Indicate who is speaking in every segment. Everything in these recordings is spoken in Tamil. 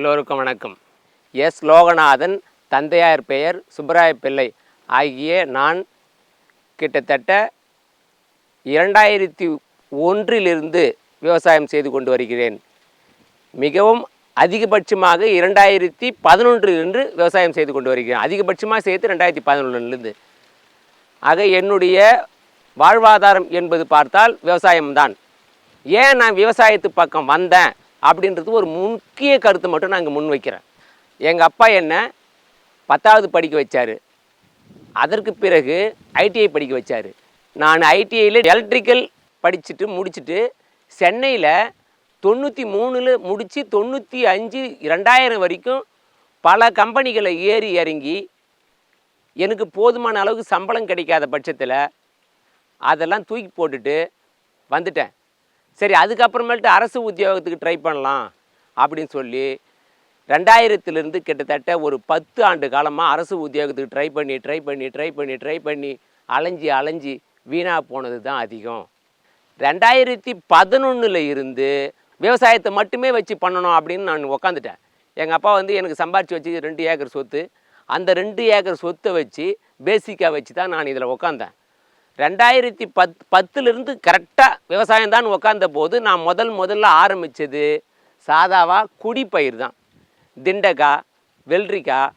Speaker 1: எல்லோருக்கும் வணக்கம் எஸ் லோகநாதன் தந்தையார் பெயர் சுப்பராய பிள்ளை ஆகிய நான் கிட்டத்தட்ட இரண்டாயிரத்தி ஒன்றிலிருந்து விவசாயம் செய்து கொண்டு வருகிறேன் மிகவும் அதிகபட்சமாக இரண்டாயிரத்தி பதினொன்றிலிருந்து விவசாயம் செய்து கொண்டு வருகிறேன் அதிகபட்சமாக சேர்த்து ரெண்டாயிரத்தி பதினொன்றிலிருந்து ஆக என்னுடைய வாழ்வாதாரம் என்பது பார்த்தால் விவசாயம்தான் ஏன் நான் விவசாயத்து பக்கம் வந்தேன் அப்படின்றது ஒரு முக்கிய கருத்தை மட்டும் நான் இங்கே முன் வைக்கிறோம் எங்கள் அப்பா என்னை பத்தாவது படிக்க வச்சார் அதற்கு பிறகு ஐடிஐ படிக்க வச்சார் நான் ஐடிஐயில் எலக்ட்ரிக்கல் படிச்சுட்டு முடிச்சுட்டு சென்னையில் தொண்ணூற்றி மூணில் முடித்து தொண்ணூற்றி அஞ்சு ரெண்டாயிரம் வரைக்கும் பல கம்பெனிகளை ஏறி இறங்கி எனக்கு போதுமான அளவுக்கு சம்பளம் கிடைக்காத பட்சத்தில் அதெல்லாம் தூக்கி போட்டுட்டு வந்துட்டேன் சரி அதுக்கப்புறமேல்ட்டு அரசு உத்தியோகத்துக்கு ட்ரை பண்ணலாம் அப்படின்னு சொல்லி ரெண்டாயிரத்துலேருந்து கிட்டத்தட்ட ஒரு பத்து ஆண்டு காலமாக அரசு உத்தியோகத்துக்கு ட்ரை பண்ணி ட்ரை பண்ணி ட்ரை பண்ணி ட்ரை பண்ணி அலைஞ்சி அலைஞ்சி வீணாக போனது தான் அதிகம் ரெண்டாயிரத்தி பதினொன்றில் இருந்து விவசாயத்தை மட்டுமே வச்சு பண்ணணும் அப்படின்னு நான் உக்காந்துட்டேன் எங்கள் அப்பா வந்து எனக்கு சம்பாரித்து வச்சு ரெண்டு ஏக்கர் சொத்து அந்த ரெண்டு ஏக்கர் சொத்தை வச்சு பேசிக்காக வச்சு தான் நான் இதில் உக்காந்தேன் ரெண்டாயிரத்தி பத் பத்துலேருந்து கரெக்டாக விவசாயம் தான் உட்காந்த போது நான் முதல் முதல்ல ஆரம்பித்தது சாதாவாக குடிப்பயிர் தான் திண்டக்காய் வெள்ளரிக்காய்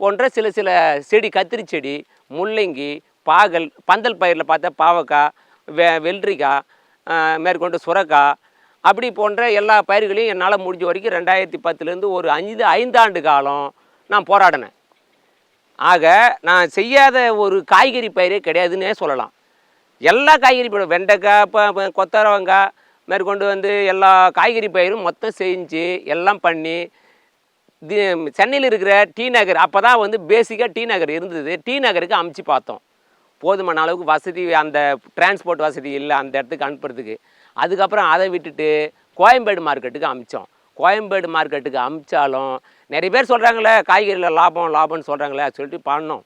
Speaker 1: போன்ற சில சில செடி கத்திரி செடி முள்ளங்கி பாகல் பந்தல் பயிரில் பார்த்தா பாவக்காய் வெ வெள்ளரிக்காய் மேற்கொண்டு சுரக்காய் அப்படி போன்ற எல்லா பயிர்களையும் என்னால் முடிஞ்ச வரைக்கும் ரெண்டாயிரத்தி பத்துலேருந்து ஒரு அஞ்சு ஐந்தாண்டு காலம் நான் போராடினேன் ஆக நான் செய்யாத ஒரு காய்கறி பயிரே கிடையாதுன்னே சொல்லலாம் எல்லா காய்கறி பயிரும் வெண்டைக்காய் இப்போ கொத்தரவங்காய் மேற்கொண்டு வந்து எல்லா காய்கறி பயிரும் மொத்தம் செஞ்சு எல்லாம் பண்ணி தி சென்னையில் இருக்கிற டி நகர் அப்போ தான் வந்து பேசிக்காக டி நகர் இருந்தது டி நகருக்கு அமுச்சு பார்த்தோம் போதுமான அளவுக்கு வசதி அந்த டிரான்ஸ்போர்ட் வசதி இல்லை அந்த இடத்துக்கு அனுப்புறதுக்கு அதுக்கப்புறம் அதை விட்டுட்டு கோயம்பேடு மார்க்கெட்டுக்கு அமிச்சோம் கோயம்பேடு மார்க்கெட்டுக்கு அமிச்சாலும் நிறைய பேர் சொல்கிறாங்களே காய்கறியில் லாபம் லாபம்னு சொல்கிறாங்களே சொல்லிட்டு பண்ணோம்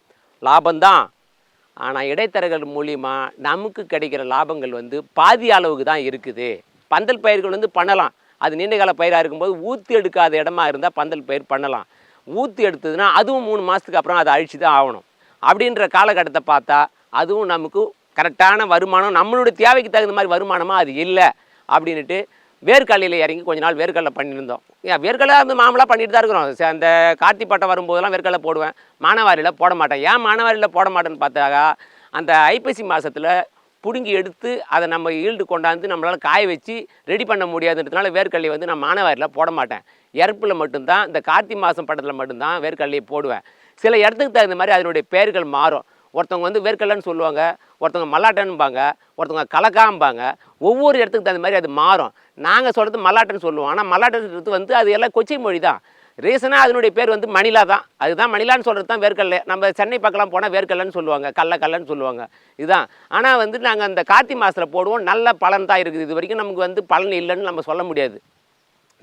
Speaker 1: லாபம்தான் ஆனால் இடைத்தரகர்கள் மூலிமா நமக்கு கிடைக்கிற லாபங்கள் வந்து பாதி அளவுக்கு தான் இருக்குது பந்தல் பயிர்கள் வந்து பண்ணலாம் அது நீண்டகால பயிராக இருக்கும்போது ஊற்றி எடுக்காத இடமா இருந்தால் பந்தல் பயிர் பண்ணலாம் ஊற்றி எடுத்ததுன்னா அதுவும் மூணு மாதத்துக்கு அப்புறம் அதை அழிச்சு தான் ஆகணும் அப்படின்ற காலகட்டத்தை பார்த்தா அதுவும் நமக்கு கரெக்டான வருமானம் நம்மளுடைய தேவைக்கு தகுந்த மாதிரி வருமானமாக அது இல்லை அப்படின்ட்டு வேர்க்கல்லையில் இறங்கி கொஞ்ச நாள் வேர்க்கடலை பண்ணியிருந்தோம் ஏன் வேர்க்கடலை வந்து மாமலாக பண்ணிட்டு தான் இருக்கிறோம் அந்த கார்த்தி பட்டம் வரும்போதெல்லாம் வேர்க்கடலை போடுவேன் மானவாரியில் போட மாட்டேன் ஏன் மானவாரியில் போட மாட்டேன்னு பார்த்தாக்கா அந்த ஐப்பசி மாதத்தில் பிடுங்கி எடுத்து அதை நம்ம ஈல்டு கொண்டாந்து நம்மளால் காய வச்சு ரெடி பண்ண முடியாதுன்றதுனால வேர்க்கல்லையை வந்து நான் மானவாரியில் போட மாட்டேன் இறப்பில் மட்டும்தான் இந்த கார்த்தி மாதம் படத்தில் மட்டும்தான் வேர்க்கடலையை போடுவேன் சில இடத்துக்கு தகுந்த மாதிரி அதனுடைய பெயர்கள் மாறும் ஒருத்தவங்க வந்து வேர்க்கடலைன்னு சொல்லுவாங்க ஒருத்தவங்க மல்லாட்டன்பாங்க ஒருத்தவங்க கலக்காம்பாங்க ஒவ்வொரு இடத்துக்கு தகுந்த மாதிரி அது மாறும் நாங்கள் சொல்கிறது மல்லாட்டன் சொல்லுவோம் ஆனால் மல்லாட்டன்றது வந்து அது எல்லாம் கொச்சை மொழி தான் ரீசனாக அதனுடைய பேர் வந்து மணிலா தான் அதுதான் மணிலான்னு சொல்கிறது தான் வேர்க்கடலை நம்ம சென்னை பக்கம்லாம் போனால் வேர்க்கடலைன்னு சொல்லுவாங்க கல்ல கல்லன்னு சொல்லுவாங்க இதுதான் ஆனால் வந்து நாங்கள் அந்த கார்த்தி மாதத்தில் போடுவோம் நல்ல பலன் தான் இருக்குது இது வரைக்கும் நமக்கு வந்து பலன் இல்லைன்னு நம்ம சொல்ல முடியாது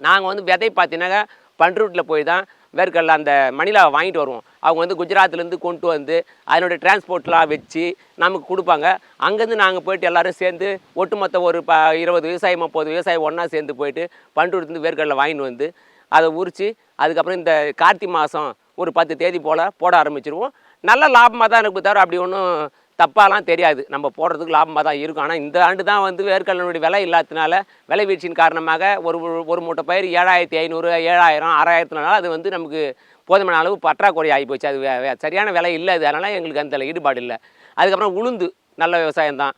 Speaker 1: நாங்கள் வந்து விதை பார்த்தீங்கன்னா பண்ரூட்டில் போய் தான் வேர்க்கடலை அந்த மணிலாவை வாங்கிட்டு வருவோம் அவங்க வந்து குஜராத்லேருந்து கொண்டு வந்து அதனுடைய டிரான்ஸ்போர்ட்லாம் வச்சு நமக்கு கொடுப்பாங்க அங்கேருந்து நாங்கள் போயிட்டு எல்லோரும் சேர்ந்து ஒட்டுமொத்த ஒரு ப இருபது விவசாயம் முப்பது விவசாயம் ஒன்றா சேர்ந்து போயிட்டு பண்டூர்லேருந்து வேர்க்கடலை வாங்கிட்டு வந்து அதை உரித்து அதுக்கப்புறம் இந்த கார்த்தி மாதம் ஒரு பத்து தேதி போல் போட ஆரம்பிச்சிருவோம் நல்ல லாபமாக தான் இருக்கு தவிர அப்படி ஒன்றும் தப்பாலாம் தெரியாது நம்ம போடுறதுக்கு லாபமாக தான் இருக்கும் ஆனால் இந்த ஆண்டு தான் வந்து வேர்க்கடலனுடைய விலை இல்லாததுனால விலை வீழ்ச்சியின் காரணமாக ஒரு ஒரு மூட்டை பயிர் ஏழாயிரத்தி ஐநூறு ஏழாயிரம் ஆறாயிரத்துனால அது வந்து நமக்கு போதுமான அளவு பற்றாக்குறை ஆகி போச்சு அது சரியான விலை இல்லை அது அதனால் எங்களுக்கு அந்த ஈடுபாடு இல்லை அதுக்கப்புறம் உளுந்து நல்ல விவசாயம் தான்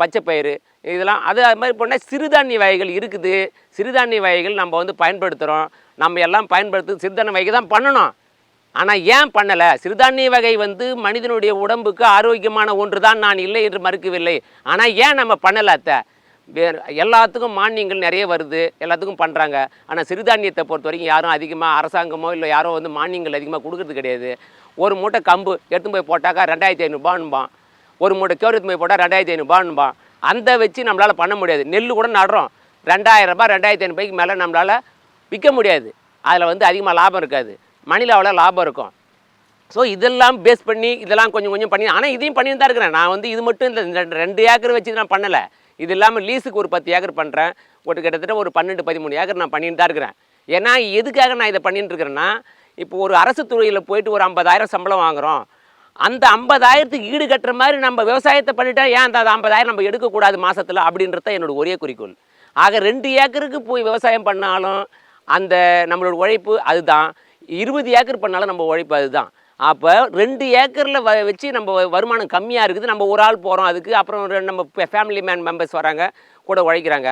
Speaker 1: பச்சைப்பயிறு இதெல்லாம் அது அது மாதிரி போனால் சிறுதானிய வகைகள் இருக்குது சிறுதானிய வகைகள் நம்ம வந்து பயன்படுத்துகிறோம் நம்ம எல்லாம் பயன்படுத்து சிறுதானிய வகைகள் தான் பண்ணணும் ஆனால் ஏன் பண்ணலை சிறுதானிய வகை வந்து மனிதனுடைய உடம்புக்கு ஆரோக்கியமான ஒன்று தான் நான் இல்லை என்று மறுக்கவில்லை ஆனால் ஏன் நம்ம பண்ணலை அத்த வேறு எல்லாத்துக்கும் மானியங்கள் நிறைய வருது எல்லாத்துக்கும் பண்ணுறாங்க ஆனால் சிறுதானியத்தை பொறுத்த வரைக்கும் யாரும் அதிகமாக அரசாங்கமோ இல்லை யாரோ வந்து மானியங்கள் அதிகமாக கொடுக்கறது கிடையாது ஒரு மூட்டை கம்பு எடுத்து போய் போட்டாக்கா ரெண்டாயிரத்தி ஐநூறுபான்பான் ஒரு மூட்டை கேவரத்து போய் போட்டால் ரெண்டாயிரத்தி ஐநூறுபான்பான் அந்த வச்சு நம்மளால் பண்ண முடியாது நெல் கூட நடுறோம் ரெண்டாயிரம் ரூபாய் ரெண்டாயிரத்தி ஐநூறுபாய்க்கு மேலே நம்மளால் விற்க முடியாது அதில் வந்து அதிகமாக லாபம் இருக்காது மணிலாவில் லாபம் இருக்கும் ஸோ இதெல்லாம் பேஸ் பண்ணி இதெல்லாம் கொஞ்சம் கொஞ்சம் பண்ணி ஆனால் இதையும் பண்ணியிருந்தா தான் இருக்கிறேன் நான் வந்து இது மட்டும் இந்த ரெண்டு ஏக்கர் வச்சு நான் பண்ணலை இது இல்லாமல் லீஸுக்கு ஒரு பத்து ஏக்கர் பண்ணுறேன் ஒரு கிட்டத்தட்ட ஒரு பன்னெண்டு பதிமூணு ஏக்கர் நான் பண்ணிட்டு தான் இருக்கிறேன் ஏன்னா எதுக்காக நான் இதை பண்ணிட்டு இருக்கிறேன்னா இப்போ ஒரு அரசு துறையில் போயிட்டு ஒரு ஐம்பதாயிரம் சம்பளம் வாங்குகிறோம் அந்த ஐம்பதாயிரத்துக்கு ஈடு கட்டுற மாதிரி நம்ம விவசாயத்தை பண்ணிட்டா ஏன் அந்த ஐம்பதாயிரம் நம்ம எடுக்கக்கூடாது மாதத்தில் அப்படின்றத என்னோடய ஒரே குறிக்கோள் ஆக ரெண்டு ஏக்கருக்கு போய் விவசாயம் பண்ணாலும் அந்த நம்மளோட உழைப்பு அதுதான் இருபது ஏக்கர் பண்ணாலும் நம்ம உழைப்பு அதுதான் அப்போ ரெண்டு ஏக்கரில் வ வச்சு நம்ம வருமானம் கம்மியாக இருக்குது நம்ம ஒரு ஆள் போகிறோம் அதுக்கு அப்புறம் நம்ம ஃபேமிலி மேன் மெம்பர்ஸ் வராங்க கூட உழைக்கிறாங்க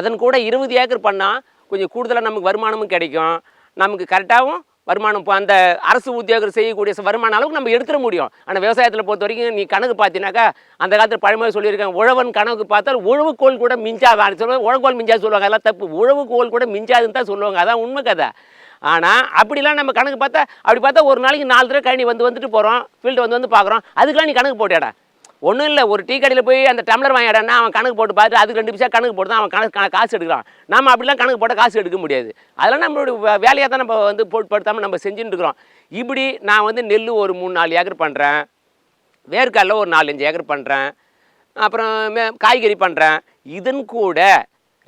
Speaker 1: அதன் கூட இருபது ஏக்கர் பண்ணால் கொஞ்சம் கூடுதலாக நமக்கு வருமானமும் கிடைக்கும் நமக்கு கரெக்டாகவும் வருமானம் இப்போ அந்த அரசு உத்தியோகம் செய்யக்கூடிய வருமான அளவுக்கு நம்ம எடுத்துட முடியும் ஆனால் விவசாயத்தில் பொறுத்த வரைக்கும் நீ கணக்கு பார்த்தீங்கன்னாக்கா அந்த காலத்தில் பழமையாக சொல்லியிருக்காங்க உழவன் கணக்கு பார்த்தால் உழவுக்கோல் கூட மிஞ்சாது சொல்லுவாங்க உழக்கோல் மிஞ்சா சொல்லுவாங்க அதெல்லாம் தப்பு உழவுக்கோல் கூட மிஞ்சாதுன்னு தான் சொல்லுவாங்க அதான் உண்மை கதை ஆனால் அப்படிலாம் நம்ம கணக்கு பார்த்தா அப்படி பார்த்தா ஒரு நாளைக்கு நாலு தடவை கழனி வந்து வந்துட்டு போகிறோம் ஃபீல்டு வந்து வந்து பார்க்குறோம் அதுக்கெலாம் நீ கணக்கு போட்டியாடா ஒன்றும் இல்லை ஒரு டீ கடையில் போய் அந்த டம்ளர் வாங்கிடான்னா அவன் கணக்கு போட்டு பார்த்துட்டு அதுக்கு ரெண்டு பிசா கணக்கு போட்டு தான் அவன் கணக்கு காசு எடுக்கிறான் நம்ம அப்படிலாம் கணக்கு போட்டால் காசு எடுக்க முடியாது அதெல்லாம் நம்மளோட வேலையாக தான் நம்ம வந்து போட்டுப்படுத்தாமல் நம்ம செஞ்சுட்டு இருக்கிறோம் இப்படி நான் வந்து நெல் ஒரு மூணு நாலு ஏக்கர் பண்ணுறேன் வேர்க்காலில் ஒரு நாலஞ்சு ஏக்கர் பண்ணுறேன் அப்புறம் காய்கறி பண்ணுறேன் இதன் கூட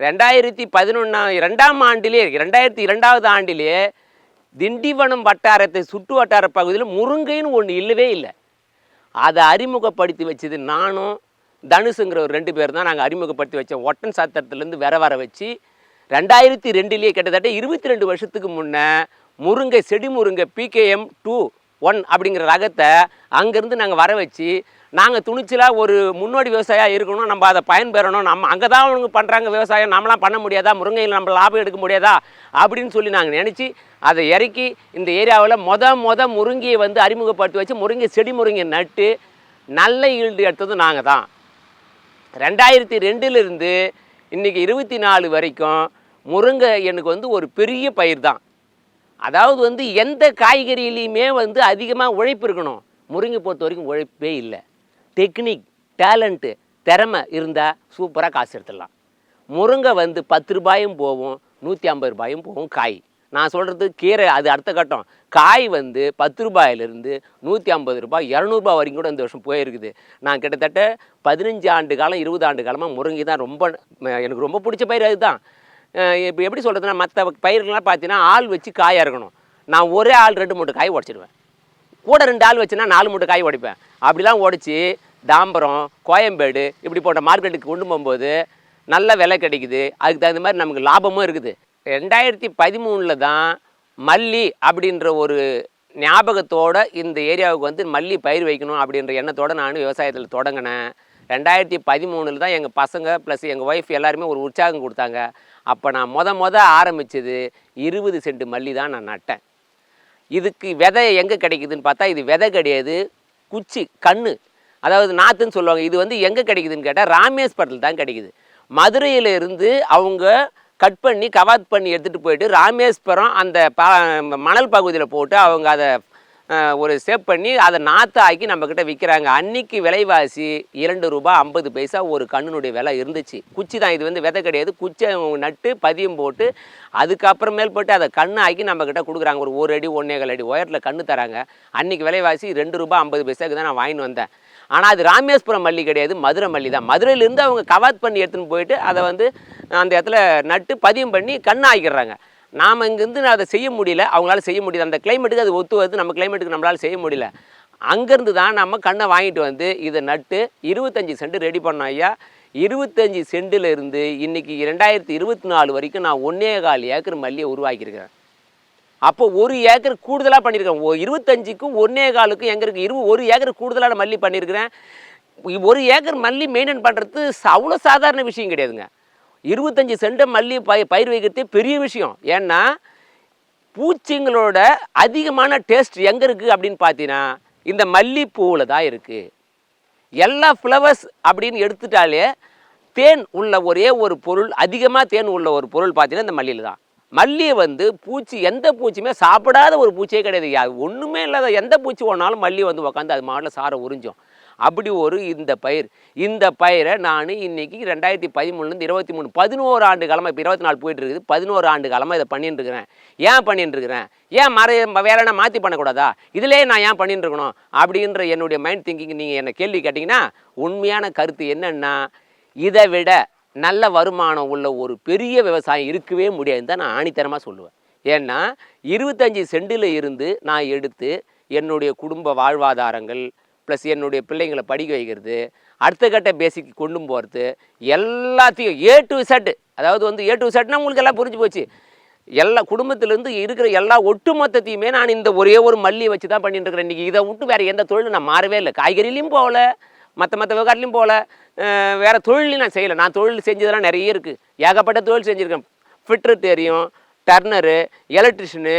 Speaker 1: ரெண்டாயிரத்தி பதினொன்னா ரெண்டாம் ஆண்டிலே ரெண்டாயிரத்தி இரண்டாவது ஆண்டிலே திண்டிவனம் வட்டாரத்தை சுற்று வட்டார பகுதியில் முருங்கைன்னு ஒன்று இல்லவே இல்லை அதை அறிமுகப்படுத்தி வச்சது நானும் தனுஷுங்கிற ஒரு ரெண்டு பேர் தான் நாங்கள் அறிமுகப்படுத்தி வச்சோம் ஒட்டன் சாத்திரத்துலேருந்து வர வர வச்சு ரெண்டாயிரத்தி ரெண்டுலேயே கிட்டத்தட்ட இருபத்தி ரெண்டு வருஷத்துக்கு முன்னே முருங்கை செடி முருங்கை பிகேஎம் டூ ஒன் அப்படிங்கிற ரகத்தை அங்கேருந்து நாங்கள் வர வச்சு நாங்கள் துணிச்சலாக ஒரு முன்னோடி விவசாயியாக இருக்கணும் நம்ம அதை பயன்பெறணும் நம்ம அங்கே தான் அவங்க பண்ணுறாங்க விவசாயம் நம்மளாம் பண்ண முடியாதா முருங்கையில் நம்ம லாபம் எடுக்க முடியாதா அப்படின்னு சொல்லி நாங்கள் நினச்சி அதை இறக்கி இந்த ஏரியாவில் மொத மொத முருங்கையை வந்து அறிமுகப்படுத்தி வச்சு முருங்கை செடி முருங்கை நட்டு நல்ல ஈல்டு எடுத்தது நாங்கள் தான் ரெண்டாயிரத்தி ரெண்டுலேருந்து இன்றைக்கி இருபத்தி நாலு வரைக்கும் முருங்கை எனக்கு வந்து ஒரு பெரிய பயிர் தான் அதாவது வந்து எந்த காய்கறியிலையுமே வந்து அதிகமாக உழைப்பு இருக்கணும் முருங்கை பொறுத்த வரைக்கும் உழைப்பே இல்லை டெக்னிக் டேலண்ட்டு திறமை இருந்தால் சூப்பராக காசு எடுத்துடலாம் முருங்கை வந்து பத்து ரூபாயும் போகும் நூற்றி ஐம்பது ரூபாயும் போகும் காய் நான் சொல்கிறது கீரை அது அடுத்த கட்டம் காய் வந்து பத்து ரூபாயிலிருந்து நூற்றி ஐம்பது ரூபாய் இரநூறுபா வரைக்கும் கூட இந்த வருஷம் போயிருக்குது நான் கிட்டத்தட்ட பதினஞ்சு ஆண்டு காலம் இருபது ஆண்டு காலமாக முருங்கை தான் ரொம்ப எனக்கு ரொம்ப பிடிச்ச பயிர் அதுதான் இப்போ எப்படி சொல்கிறதுனா மற்ற பயிர்கள்லாம் பார்த்தீங்கன்னா ஆள் வச்சு காயாக இருக்கணும் நான் ஒரே ஆள் ரெண்டு மூட்டை காய் உடச்சிடுவேன் கூட ரெண்டு ஆள் வச்சுன்னா நாலு மூட்டை காய் உடைப்பேன் அப்படிலாம் உடச்சி தாம்பரம் கோயம்பேடு இப்படி போன்ற மார்க்கெட்டுக்கு கொண்டு போகும்போது நல்ல விலை கிடைக்குது அதுக்கு தகுந்த மாதிரி நமக்கு லாபமும் இருக்குது ரெண்டாயிரத்தி பதிமூணில் தான் மல்லி அப்படின்ற ஒரு ஞாபகத்தோடு இந்த ஏரியாவுக்கு வந்து மல்லி பயிர் வைக்கணும் அப்படின்ற எண்ணத்தோடு நான் விவசாயத்தில் தொடங்கினேன் ரெண்டாயிரத்தி பதிமூணில் தான் எங்கள் பசங்க ப்ளஸ் எங்கள் ஒய்ஃப் எல்லாருமே ஒரு உற்சாகம் கொடுத்தாங்க அப்போ நான் மொத மொத ஆரம்பித்தது இருபது சென்ட் மல்லி தான் நான் நட்டேன் இதுக்கு விதை எங்கே கிடைக்குதுன்னு பார்த்தா இது விதை கிடையாது குச்சி கண் அதாவது நாற்றுன்னு சொல்லுவாங்க இது வந்து எங்கே கிடைக்குதுன்னு கேட்டால் ராமேஸ்வரத்தில் தான் கிடைக்குது மதுரையிலிருந்து அவங்க கட் பண்ணி கவாத் பண்ணி எடுத்துகிட்டு போயிட்டு ராமேஸ்வரம் அந்த ப மணல் பகுதியில் போட்டு அவங்க அதை ஒரு ஸ்டெப் பண்ணி அதை ஆக்கி நம்மக்கிட்ட விற்கிறாங்க அன்னைக்கு விலைவாசி இரண்டு ரூபா ஐம்பது பைசா ஒரு கண்ணுனுடைய விலை இருந்துச்சு குச்சி தான் இது வந்து விதை கிடையாது குச்சை நட்டு பதியம் போட்டு அதுக்கப்புறமேல் போட்டு அதை கண்ணு ஆக்கி நம்மக்கிட்ட கொடுக்குறாங்க ஒரு ஒரு அடி ஒன்றேகால் அடி உயரத்தில் கண்ணு தராங்க அன்னைக்கு விலைவாசி ரெண்டு ரூபா ஐம்பது பைசாவுக்கு தான் நான் வாங்கின்னு வந்தேன் ஆனால் அது ராமேஸ்வரம் மல்லி கிடையாது மதுரை மல்லி தான் மதுரையிலேருந்து அவங்க கவாத் பண்ணி எடுத்துன்னு போயிட்டு அதை வந்து அந்த இடத்துல நட்டு பதியம் பண்ணி கண்ணு ஆக்கிடுறாங்க நாம் இங்கேருந்து அதை செய்ய முடியல அவங்களால செய்ய முடியல அந்த கிளைமேட்டுக்கு அது ஒத்து வருது நம்ம கிளைமேட்டுக்கு நம்மளால் செய்ய முடியல அங்கேருந்து தான் நம்ம கண்ணை வாங்கிட்டு வந்து இதை நட்டு இருபத்தஞ்சி சென்ட் ரெடி பண்ணோம் ஐயா இருபத்தஞ்சி இருந்து இன்றைக்கி ரெண்டாயிரத்தி இருபத்தி நாலு வரைக்கும் நான் ஒன்றே கால் ஏக்கர் மல்லியை உருவாக்கியிருக்கிறேன் அப்போ ஒரு ஏக்கர் கூடுதலாக பண்ணியிருக்கேன் ஓ இருபத்தஞ்சிக்கும் ஒன்றே காலுக்கும் எங்கே இருக்குது இருபது ஒரு ஏக்கர் கூடுதலான மல்லி பண்ணியிருக்கிறேன் ஒரு ஏக்கர் மல்லி மெயின்டைன் பண்ணுறது அவ்வளோ சாதாரண விஷயம் கிடையாதுங்க இருபத்தஞ்சி செண்டு மல்லி பய பயிர் வைக்கிறதே பெரிய விஷயம் ஏன்னா பூச்சிங்களோட அதிகமான டேஸ்ட் எங்கே இருக்குது அப்படின்னு பார்த்தீங்கன்னா இந்த மல்லிப்பூவில் தான் இருக்குது எல்லா ஃப்ளவர்ஸ் அப்படின்னு எடுத்துட்டாலே தேன் உள்ள ஒரே ஒரு பொருள் அதிகமாக தேன் உள்ள ஒரு பொருள் பார்த்தீங்கன்னா இந்த மல்லியில் தான் மல்லியை வந்து பூச்சி எந்த பூச்சியுமே சாப்பிடாத ஒரு பூச்சியே கிடையாது ஒன்றுமே இல்லாத எந்த பூச்சி ஒன்றாலும் மல்லி வந்து உக்காந்து அது மாடல சாரை உறிஞ்சும் அப்படி ஒரு இந்த பயிர் இந்த பயிரை நான் இன்றைக்கி ரெண்டாயிரத்தி பதிமூணுலேருந்து இருபத்தி மூணு பதினோரு ஆண்டு காலமாக இப்போ இருபத்தி நாலு போயிட்டு இருக்குது பதினோரு ஆண்டு காலமாக இதை பண்ணிட்டு இருக்கிறேன் ஏன் பண்ணிட்டு இருக்கிறேன் ஏன் மறை வேறு என்ன மாற்றி பண்ணக்கூடாதா இதிலே நான் ஏன் பண்ணிட்டு இருக்கணும் அப்படின்ற என்னுடைய மைண்ட் திங்கிங் நீங்கள் என்னை கேள்வி கேட்டிங்கன்னா உண்மையான கருத்து என்னென்னா இதை விட நல்ல வருமானம் உள்ள ஒரு பெரிய விவசாயம் இருக்கவே முடியாதுன்னு தான் நான் ஆணித்தரமாக சொல்லுவேன் ஏன்னா இருபத்தஞ்சி சென்டில் இருந்து நான் எடுத்து என்னுடைய குடும்ப வாழ்வாதாரங்கள் ப்ளஸ் என்னுடைய பிள்ளைங்களை படிக்க வைக்கிறது அடுத்த கட்ட பேசிக் கொண்டு போகிறது எல்லாத்தையும் ஏ டு செட்டு அதாவது வந்து ஏ டு செட்னா உங்களுக்கு எல்லாம் புரிஞ்சு போச்சு எல்லா குடும்பத்திலேருந்து இருக்கிற எல்லா ஒட்டுமொத்தத்தையுமே நான் இந்த ஒரே ஒரு மல்லி வச்சு தான் பண்ணிட்டு இன்றைக்கி இதை விட்டு வேறு எந்த தொழில் நான் மாறவே இல்லை காய்கறிலையும் போகல மற்ற மற்ற விவகாரத்துலையும் போகல வேறு தொழிலையும் நான் செய்யலை நான் தொழில் செஞ்சதெல்லாம் நிறைய இருக்குது ஏகப்பட்ட தொழில் செஞ்சுருக்கேன் ஃபிட்ரு தெரியும் டர்னரு எலக்ட்ரிஷியனு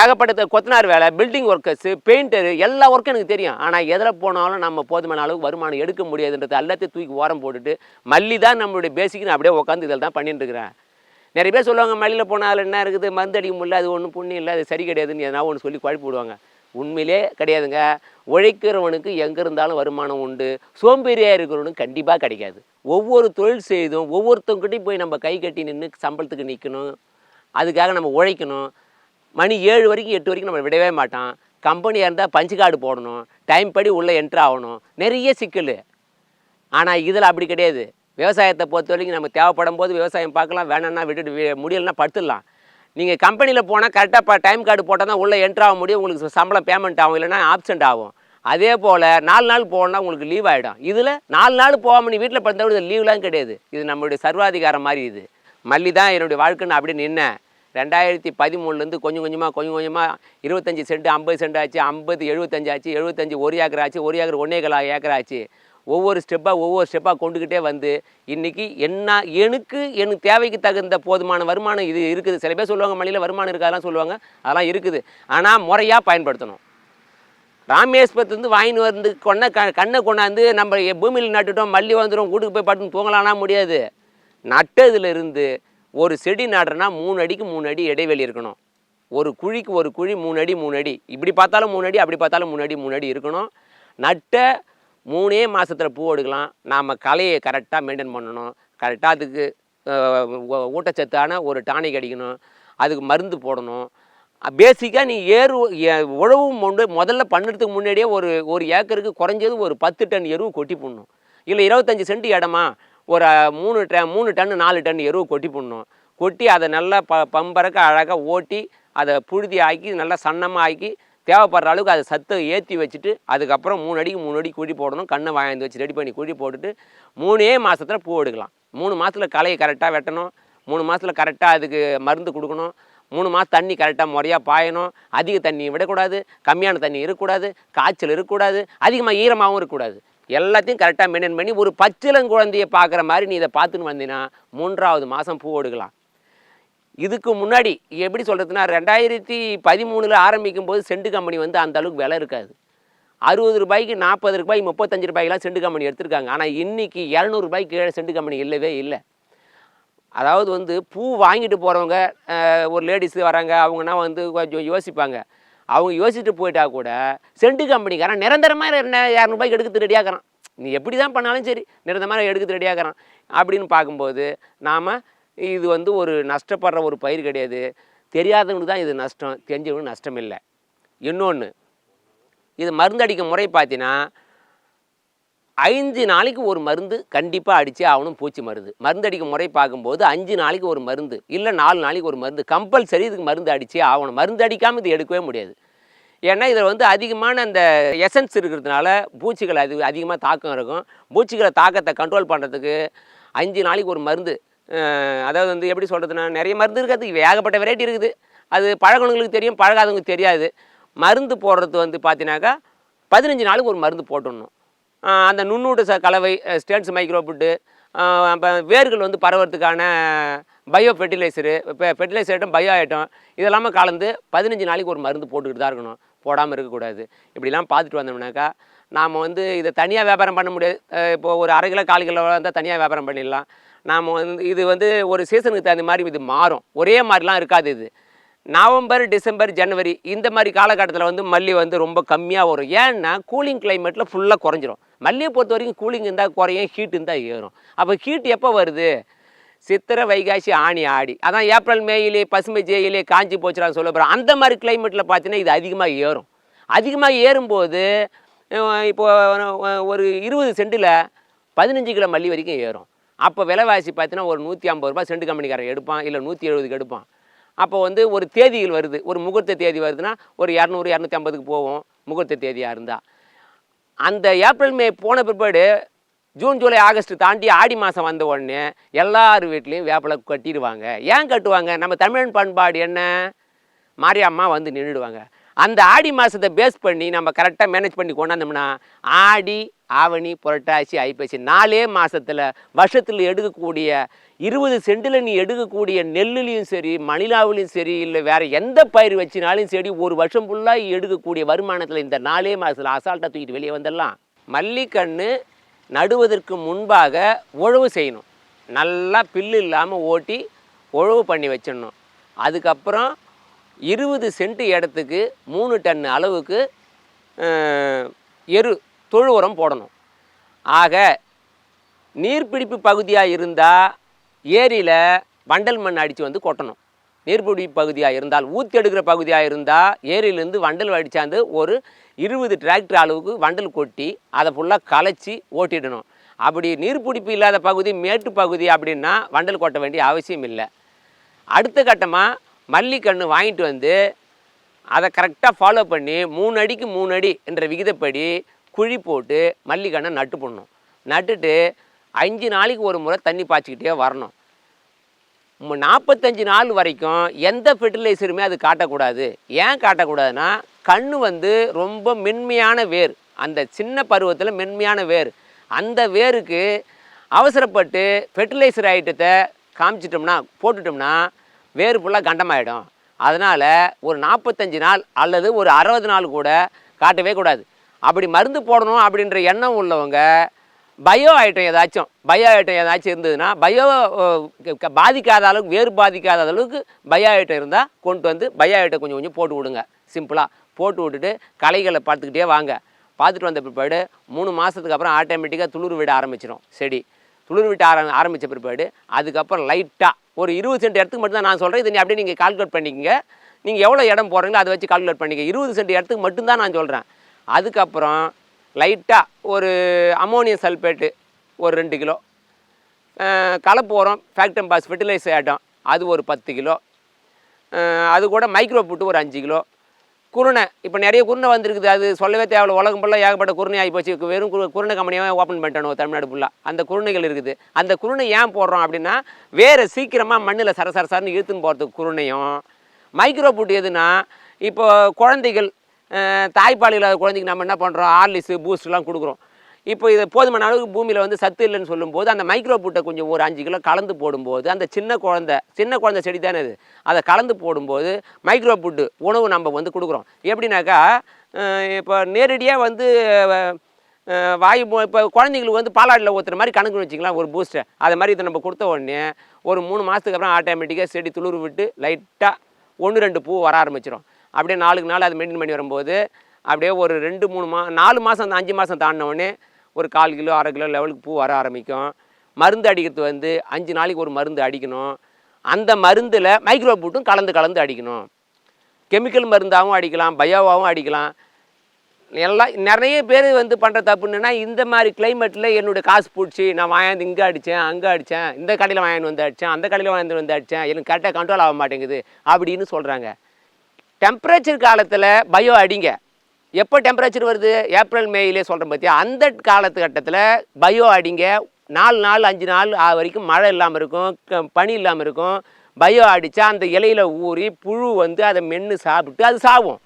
Speaker 1: ஏகப்பட்ட கொத்தனார் வேலை பில்டிங் ஒர்க்கர்ஸு பெயிண்டரு எல்லா ஒர்க்கும் எனக்கு தெரியும் ஆனால் எதில் போனாலும் நம்ம போதுமான அளவுக்கு வருமானம் எடுக்க முடியாதுன்றது எல்லாத்தையும் தூக்கி ஓரம் போட்டுட்டு மல்லி தான் நம்மளுடைய பேசிக்கு நான் அப்படியே உட்காந்து இதில் தான் பண்ணிட்டு இருக்கிறேன் நிறைய பேர் சொல்லுவாங்க மல்லியில் போனால் அதில் என்ன இருக்குது மருந்து அடிக்க முடியல அது ஒன்றும் புண்ணியம் இல்லை அது சரி கிடையாதுன்னு எதனா ஒன்று சொல்லி குழப்பி விடுவாங்க உண்மையிலே கிடையாதுங்க உழைக்கிறவனுக்கு எங்கே இருந்தாலும் வருமானம் உண்டு சோம்பேறியாக இருக்கிறவனுக்கு கண்டிப்பாக கிடைக்காது ஒவ்வொரு தொழில் செய்தும் ஒவ்வொருத்தவங்கிட்டையும் போய் நம்ம கை கட்டி நின்று சம்பளத்துக்கு நிற்கணும் அதுக்காக நம்ம உழைக்கணும் மணி ஏழு வரைக்கும் எட்டு வரைக்கும் நம்ம விடவே மாட்டான் கம்பெனியாக இருந்தால் பஞ்சு கார்டு போடணும் டைம் படி உள்ளே என்ட்ரு ஆகணும் நிறைய சிக்கல் ஆனால் இதில் அப்படி கிடையாது விவசாயத்தை பொறுத்த வரைக்கும் நம்ம தேவைப்படும் போது விவசாயம் பார்க்கலாம் வேணும்னா விட்டுட்டு முடியலன்னா படுத்துடலாம் நீங்கள் கம்பெனியில் போனால் கரெக்டாக இப்போ டைம் கார்டு போட்டால் தான் உள்ளே என்ட்ரு ஆக முடியும் உங்களுக்கு சம்பளம் பேமெண்ட் ஆகும் இல்லைனா ஆப்சண்ட் ஆகும் அதே போல் நாலு நாள் போனால் உங்களுக்கு லீவ் ஆகிடும் இதில் நாலு நாள் போகாமல் நீ வீட்டில் படுத்தா கூட லீவ்லாம் கிடையாது இது நம்மளுடைய சர்வாதிகாரம் மாதிரி இது மல்லி தான் என்னுடைய வாழ்க்கைன்னு அப்படின்னு நின்னேன் ரெண்டாயிரத்தி பதிமூணுலேருந்து கொஞ்சம் கொஞ்சமாக கொஞ்சம் கொஞ்சமாக இருபத்தஞ்சி சென்ட் ஐம்பது சென்ட் ஆச்சு ஐம்பது எழுபத்தஞ்சு ஆச்சு எழுபத்தஞ்சி ஒரு ஏக்கர் ஆச்சு ஒரு ஏக்கர் ஒன்றே கலா ஏக்கர் ஆச்சு ஒவ்வொரு ஸ்டெப்பாக ஒவ்வொரு ஸ்டெப்பாக கொண்டுக்கிட்டே வந்து இன்றைக்கி என்ன எனக்கு எனக்கு தேவைக்கு தகுந்த போதுமான வருமானம் இது இருக்குது சில பேர் சொல்லுவாங்க மலையில் வருமானம் இருக்காதெல்லாம் சொல்லுவாங்க அதெல்லாம் இருக்குது ஆனால் முறையாக பயன்படுத்தணும் ராமேஸ்வரத்துலேருந்து வாங்கி வந்து கொண்ட க கண்ணை கொண்டாந்து நம்ம பூமியில் நட்டுட்டோம் மல்லி வந்துடும் வீட்டுக்கு போய் பாட்டுன்னு தூங்கலானா முடியாது நட்டதுலேருந்து ஒரு செடி நடுறேன்னா மூணு அடிக்கு மூணு அடி இடைவெளி இருக்கணும் ஒரு குழிக்கு ஒரு குழி மூணு அடி மூணு அடி இப்படி பார்த்தாலும் மூணு அடி அப்படி பார்த்தாலும் மூணு அடி மூணு அடி இருக்கணும் நட்ட மூணே மாதத்தில் பூ எடுக்கலாம் நாம் கலையை கரெக்டாக மெயின்டைன் பண்ணணும் கரெக்டாக அதுக்கு ஊட்டச்சத்தான ஒரு டானிக் அடிக்கணும் அதுக்கு மருந்து போடணும் பேசிக்காக நீ ஏறு உழவு கொண்டு முதல்ல பண்ணுறதுக்கு முன்னாடியே ஒரு ஒரு ஏக்கருக்கு குறைஞ்சது ஒரு பத்து டன் எருவு கொட்டி போடணும் இல்லை இருபத்தஞ்சி சென்ட் இடமா ஒரு மூணு ட மூணு டன்னு நாலு டன் எருவு கொட்டி போடணும் கொட்டி அதை நல்லா ப பம்பறக்க அழகாக ஓட்டி அதை புழுதி ஆக்கி நல்லா சன்னமாக ஆக்கி தேவைப்படுற அளவுக்கு அது சத்தை ஏற்றி வச்சுட்டு அதுக்கப்புறம் மூணு அடிக்கு மூணு அடிக்கு குழி போடணும் கண்ணை வாங்கி வச்சு ரெடி பண்ணி குழி போட்டுட்டு மூணே மாதத்தில் பூ எடுக்கலாம் மூணு மாதத்தில் களையை கரெக்டாக வெட்டணும் மூணு மாதத்தில் கரெக்டாக அதுக்கு மருந்து கொடுக்கணும் மூணு மாதம் தண்ணி கரெக்டாக முறையாக பாயணும் அதிக தண்ணி விடக்கூடாது கம்மியான தண்ணி இருக்கக்கூடாது காய்ச்சல் இருக்கக்கூடாது அதிகமாக ஈரமாகவும் இருக்கக்கூடாது எல்லாத்தையும் கரெக்டாக மெயின்டைன் பண்ணி ஒரு குழந்தையை பார்க்குற மாதிரி நீ இதை பார்த்துன்னு வந்தீங்கன்னா மூன்றாவது மாதம் பூ எடுக்கலாம் இதுக்கு முன்னாடி எப்படி சொல்கிறதுனா ரெண்டாயிரத்தி பதிமூணில் ஆரம்பிக்கும் போது செண்டு கம்பெனி வந்து அந்த அளவுக்கு விலை இருக்காது அறுபது ரூபாய்க்கு நாற்பது ரூபாய் முப்பத்தஞ்சு ரூபாய்க்கெலாம் செண்டு கம்பெனி எடுத்திருக்காங்க ஆனால் இன்றைக்கி இரநூறுபாய்க்கு கீழே செண்டு கம்பெனி இல்லவே இல்லை அதாவது வந்து பூ வாங்கிட்டு போகிறவங்க ஒரு லேடிஸு வராங்க அவங்கன்னா வந்து கொஞ்சம் யோசிப்பாங்க அவங்க யோசிச்சுட்டு போயிட்டா கூட சென்ட்டு கம்பெனிக்காரன் நிரந்தரமாக இரநூறுபாய்க்கு எடுக்கிறது ரெடியாகிறான் நீ எப்படி தான் பண்ணாலும் சரி நிரந்தரமாக எடுக்கிறது ரெடியாகிறான் அப்படின்னு பார்க்கும்போது நாம் இது வந்து ஒரு நஷ்டப்படுற ஒரு பயிர் கிடையாது தெரியாதவனுக்கு தான் இது நஷ்டம் தெரிஞ்சவனுக்கு நஷ்டம் இல்லை இன்னொன்று இது மருந்தடிக்கும் முறை பார்த்தீங்கன்னா ஐந்து நாளைக்கு ஒரு மருந்து கண்டிப்பாக அடித்தே ஆகணும் பூச்சி மருந்து மருந்து அடிக்கும் முறை பார்க்கும்போது அஞ்சு நாளைக்கு ஒரு மருந்து இல்லை நாலு நாளைக்கு ஒரு மருந்து கம்பல்சரி இதுக்கு மருந்து அடித்தே ஆகணும் மருந்து அடிக்காமல் இது எடுக்கவே முடியாது ஏன்னா இதில் வந்து அதிகமான அந்த எசன்ஸ் இருக்கிறதுனால பூச்சிகள் அது அதிகமாக தாக்கம் இருக்கும் பூச்சிகளை தாக்கத்தை கண்ட்ரோல் பண்ணுறதுக்கு அஞ்சு நாளைக்கு ஒரு மருந்து அதாவது வந்து எப்படி சொல்கிறதுனா நிறைய மருந்து இருக்கிறதுக்கு ஏகப்பட்ட வெரைட்டி இருக்குது அது பழகணுங்களுக்கு தெரியும் பழகாதவங்களுக்கு தெரியாது மருந்து போடுறது வந்து பார்த்தீங்கன்னாக்கா பதினஞ்சு நாளுக்கு ஒரு மருந்து போட்டுடணும் அந்த நுண்ணூட்டு ச கலவை ஸ்டேன்ஸ் மைக்ரோபுட்டு அப்போ வேர்கள் வந்து பரவறதுக்கான பயோ ஃபெர்டிலைசரு இப்போ ஃபெர்டிலைசர் ஐட்டம் பயோ ஐட்டம் இதெல்லாமே கலந்து பதினஞ்சு நாளைக்கு ஒரு மருந்து போட்டுக்கிட்டு தான் இருக்கணும் போடாமல் இருக்கக்கூடாது இப்படிலாம் பார்த்துட்டு வந்தோம்னாக்கா நாம் வந்து இதை தனியாக வியாபாரம் பண்ண முடியாது இப்போது ஒரு அரை கிலோ கால் கிலோ இருந்தால் தனியாக வியாபாரம் பண்ணிடலாம் நாம் வந்து இது வந்து ஒரு சீசனுக்கு தகுந்த மாதிரி இது மாறும் ஒரே மாதிரிலாம் இருக்காது இது நவம்பர் டிசம்பர் ஜனவரி இந்த மாதிரி காலகட்டத்தில் வந்து மல்லி வந்து ரொம்ப கம்மியாக வரும் ஏன்னா கூலிங் கிளைமேட்டில் ஃபுல்லாக குறைஞ்சிரும் மல்லியை பொறுத்த வரைக்கும் கூலிங் இருந்தால் குறையும் ஹீட் இருந்தால் ஏறும் அப்போ ஹீட் எப்போ வருது சித்திரை வைகாசி ஆணி ஆடி அதான் ஏப்ரல் மேயிலே பசுமை ஜெயிலே காஞ்சி போச்சுடான்னு சொல்ல போகிறோம் அந்த மாதிரி கிளைமேட்டில் பார்த்தீங்கன்னா இது அதிகமாக ஏறும் அதிகமாக ஏறும்போது இப்போது ஒரு இருபது செண்டில் பதினஞ்சு கிலோ மல்லி வரைக்கும் ஏறும் அப்போ விலைவாசி பார்த்தீங்கன்னா ஒரு நூற்றி ஐம்பது ரூபா செண்டு கம்பெனிக்காரன் எடுப்பான் இல்லை நூற்றி எழுபதுக்கு எடுப்பான் அப்போ வந்து ஒரு தேதிகள் வருது ஒரு முகூர்த்த தேதி வருதுன்னா ஒரு இரநூறு இரநூத்தி ஐம்பதுக்கு போவோம் முகூர்த்த தேதியாக இருந்தால் அந்த ஏப்ரல் மே போன பிற்பாடு ஜூன் ஜூலை ஆகஸ்ட் தாண்டி ஆடி மாதம் வந்த உடனே எல்லார் வீட்லேயும் வேப்பில கட்டிடுவாங்க ஏன் கட்டுவாங்க நம்ம தமிழன் பண்பாடு என்ன மாரியம்மா வந்து நின்றுடுவாங்க அந்த ஆடி மாதத்தை பேஸ் பண்ணி நம்ம கரெக்டாக மேனேஜ் பண்ணி கொண்டாந்தோம்னா ஆடி ஆவணி புரட்டாசி ஐப்பசி நாலே மாதத்தில் வருஷத்தில் எடுக்கக்கூடிய இருபது செண்டில் நீ எடுக்கக்கூடிய நெல்லுலேயும் சரி மணிலாவிலையும் சரி இல்லை வேறு எந்த பயிர் வச்சினாலும் சரி ஒரு வருஷம் ஃபுல்லாக எடுக்கக்கூடிய வருமானத்தில் இந்த நாலே மாதத்தில் அசால்ட்டாக தூக்கிட்டு வெளியே வந்துடலாம் மல்லிக்கன்று நடுவதற்கு முன்பாக உழவு செய்யணும் நல்லா பில்லு இல்லாமல் ஓட்டி உழவு பண்ணி வச்சிடணும் அதுக்கப்புறம் இருபது சென்ட் இடத்துக்கு மூணு டன் அளவுக்கு எரு தொழு உரம் போடணும் ஆக நீர்பிடிப்பு பகுதியாக இருந்தால் ஏரியில் வண்டல் மண் அடித்து வந்து கொட்டணும் நீர்பிடிப்பு பகுதியாக இருந்தால் ஊற்றி எடுக்கிற பகுதியாக இருந்தால் ஏரியிலேருந்து வண்டல் அடித்தாந்து ஒரு இருபது டிராக்டர் அளவுக்கு வண்டல் கொட்டி அதை ஃபுல்லாக கலைச்சி ஓட்டிடணும் அப்படி நீர்பிடிப்பு இல்லாத பகுதி மேட்டு பகுதி அப்படின்னா வண்டல் கொட்ட வேண்டிய அவசியம் இல்லை அடுத்த கட்டமாக மல்லிக்கன்று வாங்கிட்டு வந்து அதை கரெக்டாக ஃபாலோ பண்ணி மூணு அடிக்கு மூணு அடி என்ற விகிதப்படி குழி போட்டு மல்லிகண்ணை நட்டு போடணும் நட்டுட்டு அஞ்சு நாளைக்கு ஒரு முறை தண்ணி பாய்ச்சிக்கிட்டே வரணும் நாற்பத்தஞ்சு நாள் வரைக்கும் எந்த ஃபெர்டிலைசருமே அது காட்டக்கூடாது ஏன் காட்டக்கூடாதுன்னா கண் வந்து ரொம்ப மென்மையான வேர் அந்த சின்ன பருவத்தில் மென்மையான வேர் அந்த வேருக்கு அவசரப்பட்டு ஃபெர்டிலைசர் ஐட்டத்தை காமிச்சிட்டோம்னா போட்டுட்டோம்னா வேர் ஃபுல்லாக கண்டமாயிடும் அதனால் ஒரு நாற்பத்தஞ்சு நாள் அல்லது ஒரு அறுபது நாள் கூட காட்டவே கூடாது அப்படி மருந்து போடணும் அப்படின்ற எண்ணம் உள்ளவங்க பயோ ஐட்டம் ஏதாச்சும் பயோ ஐட்டம் ஏதாச்சும் இருந்ததுன்னா பயோ பாதிக்காத அளவுக்கு வேறு பாதிக்காத அளவுக்கு பயோ ஐட்டம் இருந்தால் கொண்டு வந்து பயோ ஐட்டம் கொஞ்சம் கொஞ்சம் போட்டு விடுங்க சிம்பிளாக போட்டு விட்டுட்டு களைகளை பார்த்துக்கிட்டே வாங்க பார்த்துட்டு வந்த பிற்பாடு மூணு மாதத்துக்கு அப்புறம் ஆட்டோமேட்டிக்காக துளிர் விட ஆரம்பிச்சிடும் செடி துளிர் விட்டு ஆர ஆரம்பித்த பிற்பாடு அதுக்கப்புறம் லைட்டாக ஒரு இருபது சென்ட் இடத்துக்கு மட்டும்தான் நான் சொல்கிறேன் இதை நீ அப்படியே நீங்கள் கால்குலேட் பண்ணிக்கங்க நீங்கள் எவ்வளோ இடம் போகிறீங்களோ அதை வச்சு கால்குலேட் பண்ணிக்க இருபது சென்ட் இடத்துக்கு மட்டும்தான் நான் சொல்கிறேன் அதுக்கப்புறம் லைட்டாக ஒரு அமோனியம் சல்ஃபேட்டு ஒரு ரெண்டு கிலோ கலப்பு உரம் ஃபேக்டம் பாஸ் ஃபெர்டிலைசர் ஆட்டம் அது ஒரு பத்து கிலோ அது கூட மைக்ரோ புட்டு ஒரு அஞ்சு கிலோ குருணை இப்போ நிறைய குருணை வந்திருக்குது அது சொல்லவே தேவையில்ல உலகம் ஃபுல்லாக ஏகப்பட்ட குருணை ஆகி போச்சு வெறும் குரு குருணை கம்பெனியாக ஓப்பன் பண்ணிட்டானோ தமிழ்நாடு ஃபுல்லாக அந்த குருணைகள் இருக்குது அந்த குருணை ஏன் போடுறோம் அப்படின்னா வேறு சீக்கிரமாக மண்ணில் சரசரசரன்னு இழுத்துன்னு போகிறதுக்கு குருணையும் மைக்ரோ புட்டு எதுனா இப்போ குழந்தைகள் தாய்ப்பால் இல்லாத குழந்தைக்கு நம்ம என்ன பண்ணுறோம் ஆர்லிஸு பூஸ்ட்லாம் கொடுக்குறோம் இப்போ இது போதுமான அளவுக்கு பூமியில் வந்து சத்து இல்லைன்னு சொல்லும்போது அந்த மைக்ரோ பூட்டை கொஞ்சம் ஒரு அஞ்சு கிலோ கலந்து போடும்போது அந்த சின்ன குழந்த சின்ன குழந்த செடி தானே அது அதை கலந்து போடும்போது மைக்ரோ புட்டு உணவு நம்ம வந்து கொடுக்குறோம் எப்படின்னாக்கா இப்போ நேரடியாக வந்து வாயு இப்போ குழந்தைங்களுக்கு வந்து பாலாடில் ஊற்றுற மாதிரி கணக்கு வச்சிக்கலாம் ஒரு பூஸ்ட்டை அது மாதிரி இதை நம்ம கொடுத்த உடனே ஒரு மூணு மாதத்துக்கு அப்புறம் ஆட்டோமேட்டிக்காக செடி துளிர் விட்டு லைட்டாக ஒன்று ரெண்டு பூ வர ஆரம்பிச்சிடும் அப்படியே நாளுக்கு நாள் அது மெயின்டைன் பண்ணி வரும்போது அப்படியே ஒரு ரெண்டு மூணு மா நாலு மாதம் அந்த அஞ்சு மாதம் தாண்டினவுடனே ஒரு கால் கிலோ அரை கிலோ லெவலுக்கு பூ வர ஆரம்பிக்கும் மருந்து அடிக்கிறது வந்து அஞ்சு நாளைக்கு ஒரு மருந்து அடிக்கணும் அந்த மருந்தில் மைக்ரோ பூட்டும் கலந்து கலந்து அடிக்கணும் கெமிக்கல் மருந்தாகவும் அடிக்கலாம் பயோவாகவும் அடிக்கலாம் எல்லாம் நிறைய பேர் வந்து பண்ணுற தப்புன்னா இந்த மாதிரி கிளைமேட்டில் என்னுடைய காசு பிடிச்சி நான் வாயாந்து இங்கே அடித்தேன் அங்கே அடித்தேன் இந்த கடையில் வாங்கிட்டு வந்து அடித்தேன் அந்த கடையில் வாங்கிட்டு வந்து அடித்தேன் எனக்கு கரெக்டாக கண்ட்ரோல் ஆக மாட்டேங்குது அப்படின்னு சொல்கிறாங்க டெம்பரேச்சர் காலத்தில் பயோ அடிங்க எப்போ டெம்பரேச்சர் வருது ஏப்ரல் மேயிலே சொல்கிறேன் பார்த்தியா அந்த காலத்துக்கட்டத்தில் பயோ அடிங்க நாலு நாள் அஞ்சு நாள் ஆக வரைக்கும் மழை இல்லாமல் இருக்கும் பனி இல்லாமல் இருக்கும் பயோ அடித்தா அந்த இலையில் ஊறி புழு வந்து அதை மென்று சாப்பிட்டு அது சாவும்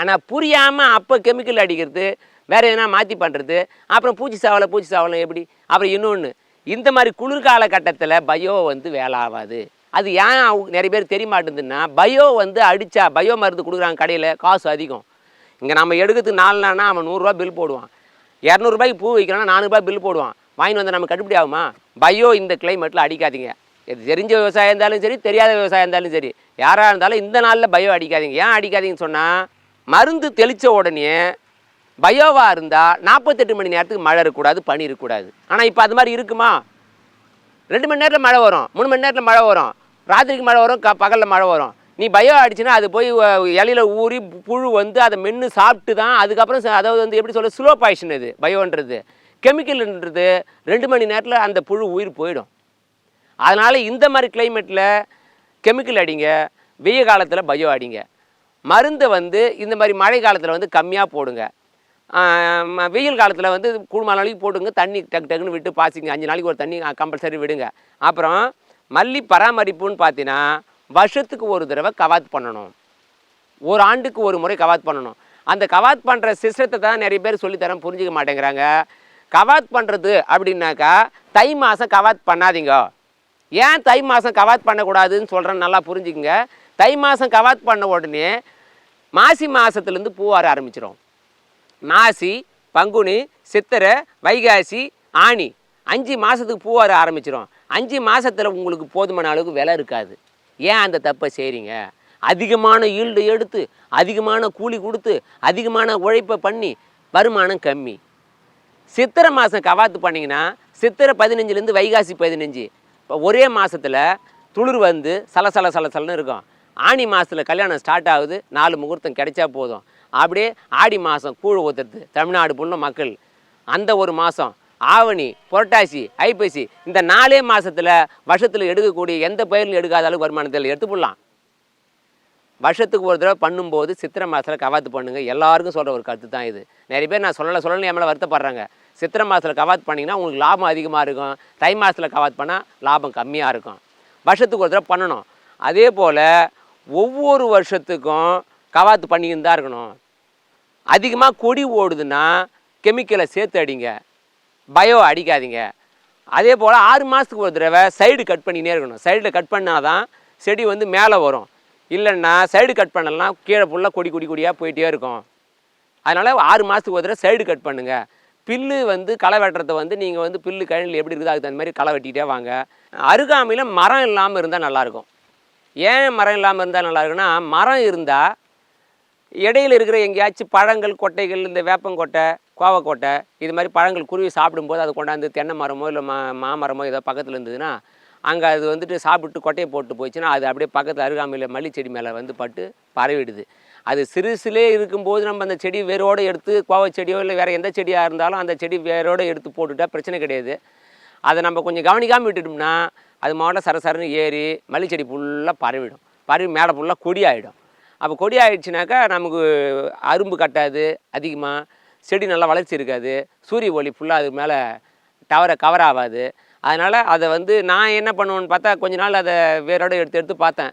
Speaker 1: ஆனால் புரியாமல் அப்போ கெமிக்கல் அடிக்கிறது வேறு எதனா மாற்றி பண்ணுறது அப்புறம் பூச்சி சாவலை பூச்சி சாவலை எப்படி அப்புறம் இன்னொன்று இந்த மாதிரி குளிர்கால கட்டத்தில் பயோ வந்து வேலை ஆகாது அது ஏன் நிறைய பேர் தெரிய மாட்டேங்குதுன்னா பயோ வந்து அடித்தா பயோ மருந்து கொடுக்குறாங்க கடையில் காசு அதிகம் இங்கே நம்ம எடுக்கிறதுக்கு நாலுனா அவன் நூறுரூவா பில் போடுவான் இரநூறுபாய்க்கு பூ வைக்கிறான்னா நானூறுபா பில் போடுவான் வாங்கி வந்து நம்ம கட்டுப்படி ஆகுமா பயோ இந்த கிளைமேட்டில் அடிக்காதீங்க இது தெரிஞ்ச விவசாயம் இருந்தாலும் சரி தெரியாத விவசாயம் இருந்தாலும் சரி யாராக இருந்தாலும் இந்த நாளில் பயோ அடிக்காதீங்க ஏன் அடிக்காதீங்கன்னு சொன்னால் மருந்து தெளித்த உடனே பயோவாக இருந்தால் நாற்பத்தெட்டு மணி நேரத்துக்கு மழை இருக்கக்கூடாது பனி இருக்கக்கூடாது ஆனால் இப்போ அது மாதிரி இருக்குமா ரெண்டு மணி நேரத்தில் மழை வரும் மூணு மணி நேரத்தில் மழை வரும் ராத்திரிக்கு மழை வரும் க பகலில் மழை வரும் நீ பயம் அடிச்சுன்னா அது போய் இலையில ஊறி புழு வந்து அதை மென்று சாப்பிட்டு தான் அதுக்கப்புறம் அதாவது வந்து எப்படி சொல்ல ஸ்லோ பாய்ஷன் இது பயோன்றது கெமிக்கல்ன்றது ரெண்டு மணி நேரத்தில் அந்த புழு உயிர் போயிடும் அதனால் இந்த மாதிரி கிளைமேட்டில் கெமிக்கல் அடிங்க வெய்ய காலத்தில் பயோ அடிங்க மருந்தை வந்து இந்த மாதிரி மழை காலத்தில் வந்து கம்மியாக போடுங்க வெயில் காலத்தில் வந்து கூடுமான நாளைக்கு போட்டுங்க தண்ணி டக்கு டக்குன்னு விட்டு பாசிங்க அஞ்சு நாளைக்கு ஒரு தண்ணி கம்பல்சரி விடுங்க அப்புறம் மல்லி பராமரிப்புன்னு பார்த்தீங்கன்னா வருஷத்துக்கு ஒரு தடவை கவாத் பண்ணணும் ஒரு ஆண்டுக்கு ஒரு முறை கவாத் பண்ணணும் அந்த கவாத் பண்ணுற சிஸ்டத்தை தான் நிறைய பேர் சொல்லித்தரம் புரிஞ்சிக்க மாட்டேங்கிறாங்க கவாத் பண்ணுறது அப்படின்னாக்கா தை மாதம் கவாத் பண்ணாதீங்க ஏன் தை மாதம் கவாத் பண்ணக்கூடாதுன்னு சொல்கிறேன் நல்லா புரிஞ்சுக்குங்க தை மாதம் கவாத் பண்ண உடனே மாசி மாதத்துலேருந்து பூ வர ஆரம்பிச்சிடும் மாசி பங்குனி சித்திரை வைகாசி ஆணி அஞ்சு மாதத்துக்கு பூ வர ஆரம்பிச்சிடும் அஞ்சு மாதத்தில் உங்களுக்கு போதுமான அளவுக்கு விலை இருக்காது ஏன் அந்த தப்பை செய்கிறீங்க அதிகமான ஈல்டு எடுத்து அதிகமான கூலி கொடுத்து அதிகமான உழைப்பை பண்ணி வருமானம் கம்மி சித்திரை மாதம் கவாத்து பண்ணிங்கன்னா சித்திரை பதினஞ்சுலேருந்து வைகாசி பதினஞ்சு இப்போ ஒரே மாதத்தில் துளிர் வந்து சலசல சலசலன்னு இருக்கும் ஆணி மாதத்தில் கல்யாணம் ஸ்டார்ட் ஆகுது நாலு முகூர்த்தம் கிடைச்சா போதும் அப்படியே ஆடி மாதம் கூழ் ஊற்றுறது தமிழ்நாடு பொண்ணு மக்கள் அந்த ஒரு மாதம் ஆவணி புரட்டாசி ஐப்பசி இந்த நாலே மாதத்தில் வருஷத்தில் எடுக்கக்கூடிய எந்த பயிரில் எடுக்காத அளவுக்கு வருமானத்தில் போடலாம் வருஷத்துக்கு ஒரு தடவை பண்ணும்போது சித்திரை மாதத்தில் கவாத்து பண்ணுங்கள் எல்லாருக்கும் சொல்கிற ஒரு கருத்து தான் இது நிறைய பேர் நான் சொல்லலை சொல்லலை என் மேலே வருத்தப்படுறாங்க சித்திரை மாதத்தில் கவாத் பண்ணிங்கன்னா உங்களுக்கு லாபம் அதிகமாக இருக்கும் தை மாதத்தில் கவாத் பண்ணால் லாபம் கம்மியாக இருக்கும் வருஷத்துக்கு ஒரு தடவை பண்ணணும் அதே போல் ஒவ்வொரு வருஷத்துக்கும் கவாத்து பண்ணிக்கின்னு தான் இருக்கணும் அதிகமாக கொடி ஓடுதுன்னா கெமிக்கலை சேர்த்து அடிங்க பயோ அடிக்காதீங்க அதே போல் ஆறு மாதத்துக்கு ஒரு தடவை சைடு கட் பண்ணினே இருக்கணும் சைடில் கட் பண்ணால் தான் செடி வந்து மேலே வரும் இல்லைன்னா சைடு கட் பண்ணலாம் கீழே ஃபுல்லாக கொடி கொடி கொடியாக போயிட்டே இருக்கும் அதனால் ஆறு மாதத்துக்கு ஒரு தடவை சைடு கட் பண்ணுங்கள் பில்லு வந்து களை வெட்டுறதை வந்து நீங்கள் வந்து பில்லு கழனில் எப்படி இருக்குதோ அதுக்கு தகுந்த மாதிரி களை வெட்டிகிட்டே வாங்க அருகாமையில் மரம் இல்லாமல் இருந்தால் நல்லாயிருக்கும் ஏன் மரம் இல்லாமல் இருந்தால் நல்லா மரம் இருந்தால் இடையில் இருக்கிற எங்கேயாச்சும் பழங்கள் கொட்டைகள் இந்த வேப்பங்கொட்டை கோவக்கோட்டை இது மாதிரி பழங்கள் குருவி சாப்பிடும்போது அது கொண்டாந்து தென்னை மரமோ இல்லை மா மாமரமோ ஏதோ பக்கத்தில் இருந்ததுன்னா அங்கே அது வந்துட்டு சாப்பிட்டு கொட்டையை போட்டு போச்சுன்னா அது அப்படியே பக்கத்தில் அருகாமையில் மல்லி செடி மேலே வந்து பட்டு பரவிடுது அது சிறுசிலே இருக்கும்போது நம்ம அந்த செடி வேரோடு எடுத்து கோவை செடியோ இல்லை வேறு எந்த செடியாக இருந்தாலும் அந்த செடி வேரோடு எடுத்து போட்டுட்டால் பிரச்சனை கிடையாது அதை நம்ம கொஞ்சம் கவனிக்காமல் விட்டுட்டோம்னா அது மாவட்ட சரசரன்னு ஏறி மல்லி செடி ஃபுல்லாக பரவிடும் பரவி மேலே ஃபுல்லாக கொடி ஆகிடும் அப்போ கொடி ஆகிடுச்சுனாக்கா நமக்கு அரும்பு கட்டாது அதிகமாக செடி நல்லா வளர்ச்சி இருக்காது சூரிய ஒளி ஃபுல்லாக அதுக்கு மேலே டவரை கவர் ஆகாது அதனால் அதை வந்து நான் என்ன பண்ணுவேன்னு பார்த்தா கொஞ்ச நாள் அதை வேறோட எடுத்து எடுத்து பார்த்தேன்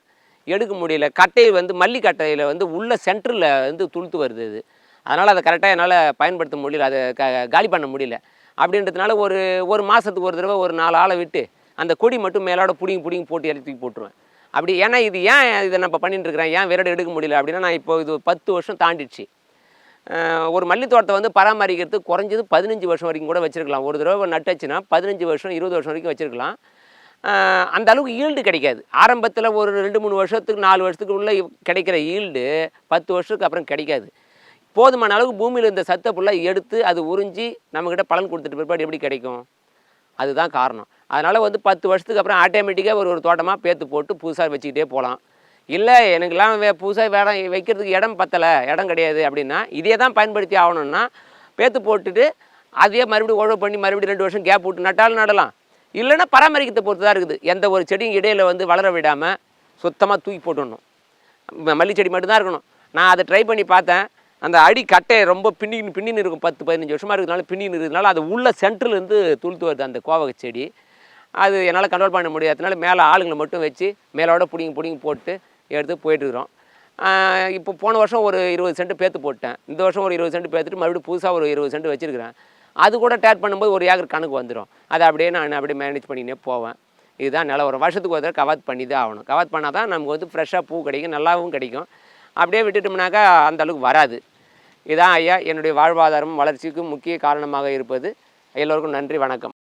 Speaker 1: எடுக்க முடியல கட்டை வந்து மல்லிக்கட்டையில் வந்து உள்ள சென்டரில் வந்து துளுத்து வருது அது அதனால் அதை கரெக்டாக என்னால் பயன்படுத்த முடியல அதை க காலி பண்ண முடியல அப்படின்றதுனால ஒரு ஒரு மாதத்துக்கு ஒரு தடவை ஒரு நாலு ஆளை விட்டு அந்த கொடி மட்டும் மேலோட பிடிங்கி பிடிங்கி போட்டு இறக்கி போட்டுருவேன் அப்படி ஏன்னா இது ஏன் இதை நம்ம பண்ணிட்டுருக்கிறேன் ஏன் வேறோட எடுக்க முடியல அப்படின்னா நான் இப்போ இது பத்து வருஷம் தாண்டிடுச்சு ஒரு மல்லி தோட்டத்தை வந்து பராமரிக்கிறது குறைஞ்சது பதினஞ்சு வருஷம் வரைக்கும் கூட வச்சுருக்கலாம் ஒரு தடவை நட்டுச்சுன்னா பதினஞ்சு வருஷம் இருபது வருஷம் வரைக்கும் வச்சுருக்கலாம் அந்த அளவுக்கு ஈல்டு கிடைக்காது ஆரம்பத்தில் ஒரு ரெண்டு மூணு வருஷத்துக்கு நாலு வருஷத்துக்கு உள்ளே கிடைக்கிற ஈல்டு பத்து வருஷத்துக்கு அப்புறம் கிடைக்காது போதுமான அளவுக்கு பூமியில் இருந்த சத்தை ஃபுல்லாக எடுத்து அது உறிஞ்சி நம்மக்கிட்ட பலன் கொடுத்துட்டு பிற்பாடு எப்படி கிடைக்கும் அதுதான் காரணம் அதனால் வந்து பத்து வருஷத்துக்கு அப்புறம் ஆட்டோமேட்டிக்காக ஒரு ஒரு தோட்டமாக பேத்து போட்டு புதுசாக வச்சுக்கிட்டே போகலாம் இல்லை எனக்குலாம் வே புதுசாக வேடம் வைக்கிறதுக்கு இடம் பத்தலை இடம் கிடையாது அப்படின்னா இதே தான் பயன்படுத்தி ஆகணும்னா பேத்து போட்டுட்டு அதையே மறுபடியும் உழவு பண்ணி மறுபடியும் ரெண்டு வருஷம் கேப் விட்டு நட்டாலும் நடலாம் இல்லைன்னா பராமரிக்கத்தை பொறுத்து தான் இருக்குது எந்த ஒரு செடியும் இடையில் வந்து வளர விடாமல் சுத்தமாக தூக்கி போட்டுடணும் மல்லிகை செடி மட்டும்தான் இருக்கணும் நான் அதை ட்ரை பண்ணி பார்த்தேன் அந்த அடி கட்டையை ரொம்ப பின்னி பின்னின்னு இருக்கும் பத்து பதினஞ்சு வருஷமாக இருக்கிறதுனால பின்னின்னு இருக்கிறதுனால அது உள்ள சென்ட்ரலேருந்து துளுத்து வருது அந்த கோவக செடி அது என்னால் கண்ட்ரோல் பண்ண முடியாததுனால மேலே ஆளுங்களை மட்டும் வச்சு மேலோட பிடிங்கி பிடிங்கி போட்டு எடுத்து போயிட்டுருக்குறோம் இப்போ போன வருஷம் ஒரு இருபது சென்ட் பேத்து போட்டேன் இந்த வருஷம் ஒரு இருபது சென்ட் பேத்துட்டு மறுபடியும் புதுசாக ஒரு இருபது சென்ட் வச்சுருக்கிறேன் அது கூட டேட் பண்ணும்போது ஒரு ஏக்கர் கணக்கு வந்துடும் அதை அப்படியே நான் அப்படியே மேனேஜ் பண்ணினே போவேன் இதுதான் நல்லா ஒரு வருஷத்துக்கு ஒரு தடவை கவாத் பண்ணி தான் ஆகணும் கவாத் பண்ணால் தான் நமக்கு வந்து ஃப்ரெஷ்ஷாக பூ கிடைக்கும் நல்லாவும் கிடைக்கும் அப்படியே விட்டுட்டோம்னாக்கா அந்த அளவுக்கு வராது இதான் ஐயா என்னுடைய வாழ்வாதாரமும் வளர்ச்சிக்கும் முக்கிய காரணமாக இருப்பது எல்லோருக்கும் நன்றி வணக்கம்